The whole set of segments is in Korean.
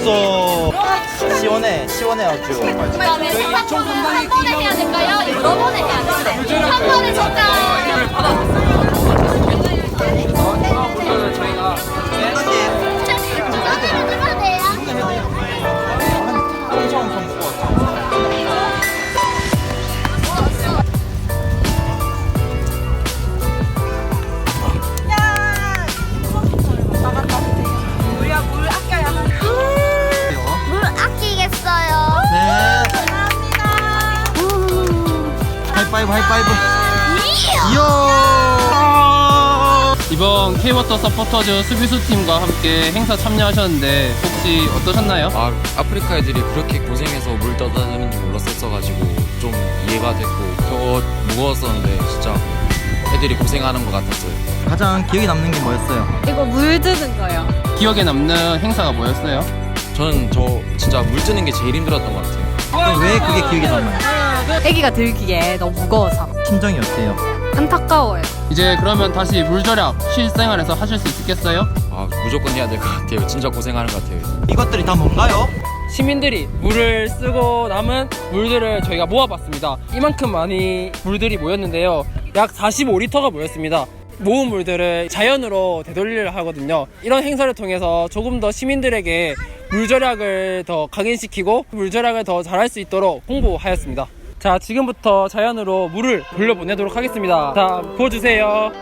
약속. 시원해, 시원해 아주. 그다음에 한 번에 해야 될까요? 여러 번에 해야 될까요? 한 번에 정답. 하이파이브, 하이파이브. 이야. 이번 K워터 서포터즈 수비수 팀과 함께 행사 참여하셨는데 혹시 어떠셨나요? 아 아프리카 애들이 그렇게 고생해서 물 떠다니는 줄 몰랐었어가지고 좀 이해가 됐고 더 무거웠었는데 진짜 애들이 고생하는 것 같았어요. 가장 기억에 남는 게 뭐였어요? 이거 물 드는 거요. 기억에 남는 행사가 뭐였어요? 저는 저 진짜 물 뜨는 게 제일 힘들었던 것 같아요. 그럼 왜 그게 기억에 남아요? 애기가 들기에 너무 무거워서 심정이 어때요? 안타까워요. 이제 그러면 다시 물 절약 실생활에서 하실 수 있겠어요? 아 무조건 해야 될 것 같아요. 진짜 고생하는 것 같아요. 이것들이 다 뭔가요? 시민들이 물을 쓰고 남은 물들을 저희가 모아봤습니다. 이만큼 많이 물들이 모였는데요. 약 45리터가 모였습니다. 모은 물들을 자연으로 되돌리려 하거든요. 이런 행사를 통해서 조금 더 시민들에게 물 절약을 더 각인시키고 물 절약을 더 잘할 수 있도록 홍보하였습니다. 자, 지금부터 자연으로 물을 돌려보내도록 하겠습니다. 자, 부어주세요.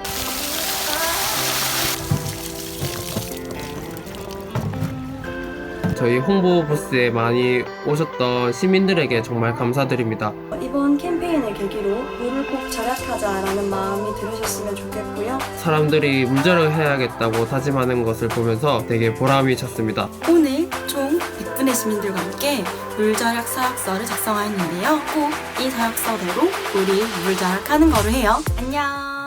저희 홍보 부스에 많이 오셨던 시민들에게 정말 감사드립니다. 이번 캠페인을 계기로 물을 꼭 절약하자라는 마음이 들으셨으면 좋겠고요. 사람들이 물절약을 해야겠다고 다짐하는 것을 보면서 되게 보람이 찼습니다. 오늘 총 100분의 시민들과 함께 물절약 서약서를 작성하였는데요. 꼭 이 서약서대로 우리 물절약하는 거로 해요. 안녕.